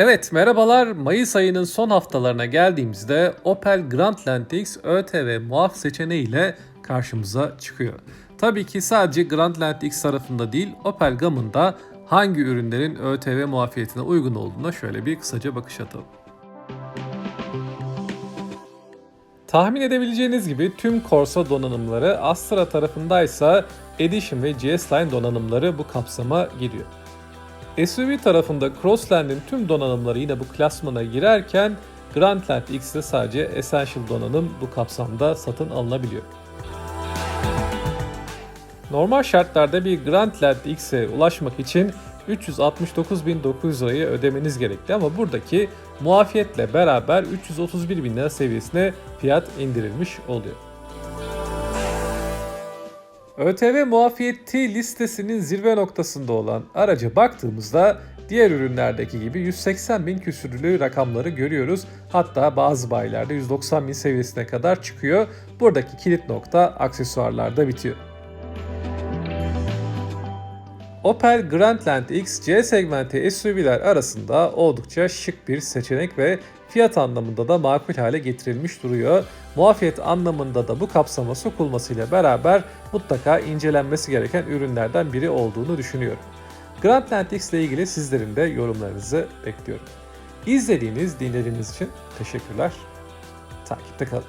Evet merhabalar Mayıs ayının son haftalarına geldiğimizde Opel Grandland X ÖTV muaf seçeneğiyle karşımıza çıkıyor. Tabii ki sadece Grandland X tarafında değil Opel gamında hangi ürünlerin ÖTV muafiyetine uygun olduğuna şöyle bir kısaca bakış atalım. Tahmin edebileceğiniz gibi tüm Corsa donanımları Astra tarafındaysa Edition ve GS Line donanımları bu kapsama giriyor. SUV tarafında Crossland'in tüm donanımları yine bu klasmana girerken Grandland X'de sadece Essential donanım bu kapsamda satın alınabiliyor. Normal şartlarda bir Grandland X'e ulaşmak için 369.900 lirayı ödemeniz gerekli ama buradaki muafiyetle beraber 331.000 lira seviyesine fiyat indirilmiş oluyor. ÖTV muafiyeti listesinin zirve noktasında olan araca baktığımızda diğer ürünlerdeki gibi 180 bin küsürlü rakamları görüyoruz. Hatta bazı bayilerde 190 bin seviyesine kadar çıkıyor. Buradaki kilit nokta aksesuarlarda bitiyor. Opel Grandland X C segmenti SUV'ler arasında oldukça şık bir seçenek ve fiyat anlamında da makul hale getirilmiş duruyor. Muafiyet anlamında da bu kapsama sokulmasıyla beraber mutlaka incelenmesi gereken ürünlerden biri olduğunu düşünüyorum. Grandland X ile ilgili sizlerin de yorumlarınızı bekliyorum. İzlediğiniz, dinlediğiniz için teşekkürler. Takipte kalın.